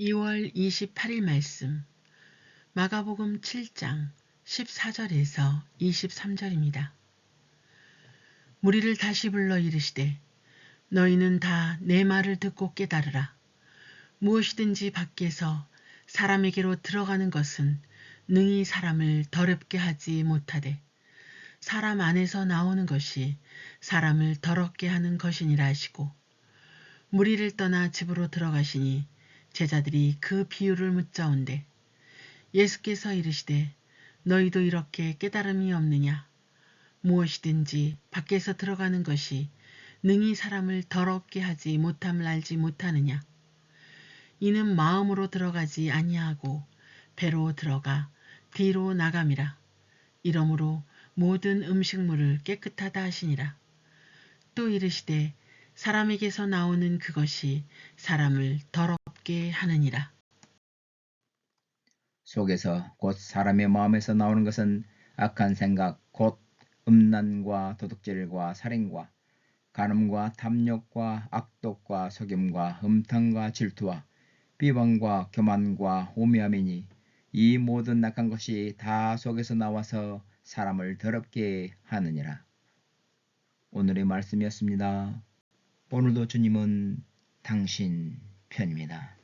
2월 28일 말씀 마가복음 7장 14절에서 23절입니다. 무리를 다시 불러 이르시되 너희는 다 내 말을 듣고 깨달으라. 무엇이든지 밖에서 사람에게로 들어가는 것은 능히 사람을 더럽게 하지 못하되 사람 안에서 나오는 것이 사람을 더럽게 하는 것이니라 하시고 무리를 떠나 집으로 들어가시니 제자들이 그 비유를 묻자온대. 예수께서 이르시되 너희도 이렇게 깨달음이 없느냐? 무엇이든지 밖에서 들어가는 것이 능히 사람을 더럽게 하지 못함을 알지 못하느냐? 이는 마음으로 들어가지 아니하고 배로 들어가 뒤로 나감이라. 이러므로 모든 음식물을 깨끗하다 하시니라. 또 이르시되 사람에게서 나오는 그것이 사람을 더럽게 하느니라. 속에서 곧 사람의 마음에서 나오는 것은 악한 생각 곧 음란과 도둑질과 살인과 간음과 탐욕과 악독과 속임과 음탕과 질투와 비방과 교만과 오미함이니 이 모든 악한 것이 다 속에서 나와서 사람을 더럽게 하느니라. 오늘의 말씀이었습니다. 오늘도 주님은 당신 편입니다.